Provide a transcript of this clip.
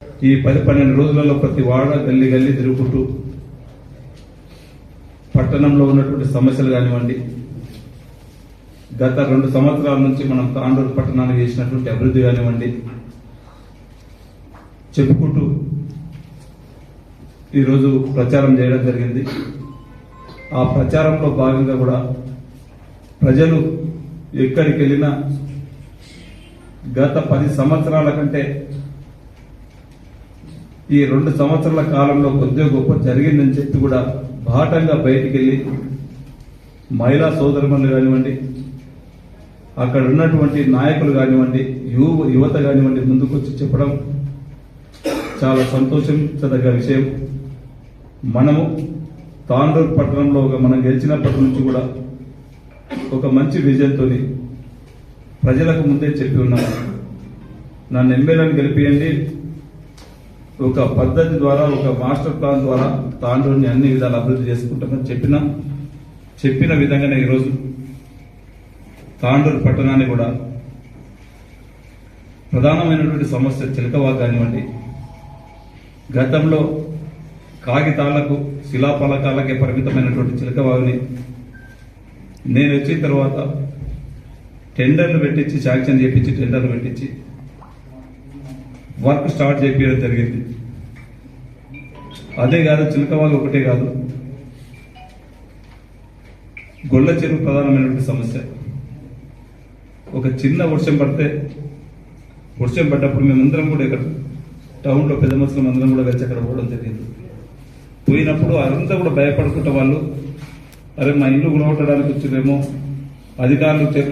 ఈ పది పన్నెండు రోజులలో ప్రతి వాడ గల్లి గల్లి తిరుగుకుంటూ పట్టణంలో ఉన్నటువంటి సమస్యలు కానివ్వండి గత రెండు సంవత్సరాల నుంచి మనం తాండూరు పట్టణానికి చేసినటువంటి అభివృద్ధి కానివ్వండి చెప్పుకుంటూ ఈరోజు ప్రచారం చేయడం జరిగింది. ఆ ప్రచారంలో భాగంగా కూడా ప్రజలు ఎక్కడికి వెళ్ళినా గత పది సంవత్సరాల కంటే ఈ రెండు సంవత్సరాల కాలంలో కొద్దిగా గొప్ప జరిగిందని చెప్పి కూడా బాటంగా బయటికి వెళ్ళి మహిళా సోదరులు కానివ్వండి అక్కడ ఉన్నటువంటి నాయకులు కానివ్వండి యువ యువత కానివ్వండి ముందుకొచ్చి చెప్పడం చాలా సంతోషించదగ్గ విషయం. మనము తాండూరు పట్టణంలో ఒక మనం గెలిచినప్పటి నుంచి కూడా ఒక మంచి విజయంతో ప్రజలకు ముందే చెప్పి ఉన్నాను నన్ను ఎమ్మెల్యేని గెలిపియండి ఒక పద్ధతి ద్వారా ఒక మాస్టర్ ప్లాన్ ద్వారా తాండూరుని అన్ని విధాలు అభివృద్ధి చేసుకుంటామని చెప్పిన చెప్పిన విధంగానే ఈరోజు తాండూరు పట్టణాన్ని కూడా ప్రధానమైనటువంటి సమస్య చిలకవా కానివ్వండి. గతంలో కాగితాలకు శిలాఫలకాలకే పరిమితమైనటువంటి చిలకవాగుని నేను వచ్చిన తర్వాత టెండర్లు పెట్టించి శాంక్షన్ చేపించి టెండర్లు పెట్టించి వర్క్ స్టార్ట్ చేయడం జరిగింది. అదే కాదు చిలకవాగు ఒకటే కాదు. గొల్ల చెరువు ప్రధానమైనటువంటి సమస్య. ఒక చిన్న వర్షం పడితే వర్షం పడ్డప్పుడు మేమందరం కూడా ఇక్కడ టౌన్లో పెద్ద మనుషులు అందరం కూడా కలిసి అక్కడ పోవడం జరిగింది. పోయినప్పుడు అదంతా కూడా భయపడుకుంటే వాళ్ళు అరే మా ఇల్లు గుణగొట్టడానికి వచ్చిరేమో అధికారులు